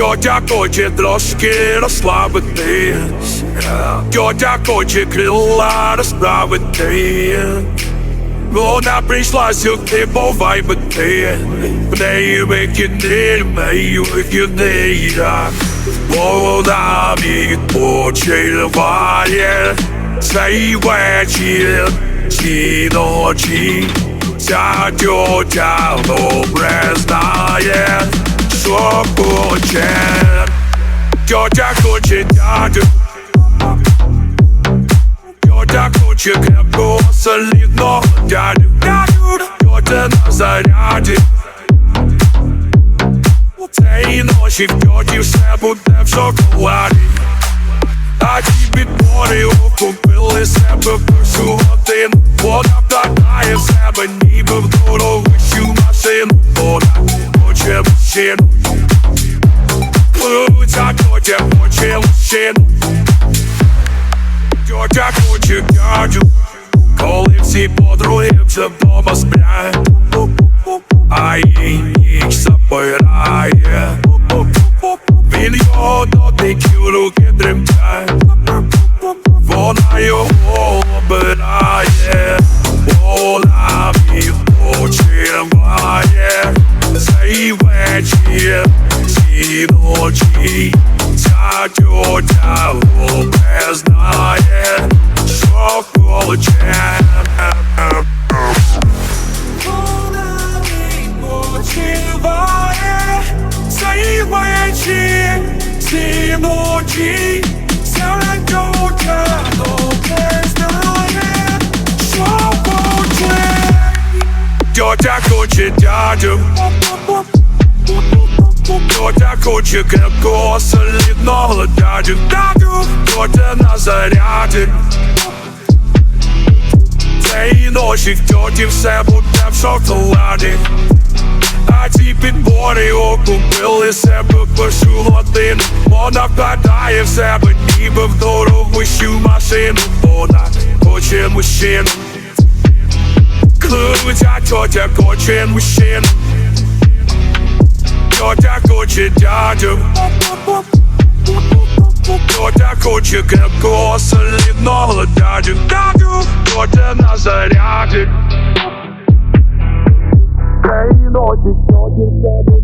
Тьотя хоче трошки розслабитись Тьотя хоче крила розправити Вона прийшла сюди повайбити В неї викидний, в неї викидний Вона відпочиває Цей вечір, ці ночі Ця тьотя добре знає, що хоче Тьотя хоче дядю Тьотя хоче крепкого солідного дядю тьотя на заряді. Цієї ночі в тьоті все буде в шоколаді. А ті підбори окупили себе першу годину. Вона вкладає в себе ніби в дорогущу машину. Вона Ця тьотя хоче мужчину Тьотя хоче дядю Коли всі подруги вже вдома сплять А їй ніч запирає Він його дотиків руки тремтять Вона його обирає Цей вечір, ці ночі Ця тьотя добре знає Що хоче вона відпочиває Цей вечір, ці ночі Ця тьотя добре знає Що хоче Тьотя хоче дядю Тьотя хоче крепкого солідного дядю Дядю, тьотя на заряді. Цієї ночі в тьоті все буде в шоколаді. А ці підбори окупили себе першу годину. Вона вкладає в себе ніби в дорогущу машину. Вона хоче мужчину. Клюця тьотя хоче мужчину хоче дядю. Тотя хоче крепкого солідного дядю. Дядю, тотя на заряді. Країночі, тьоті в тебе.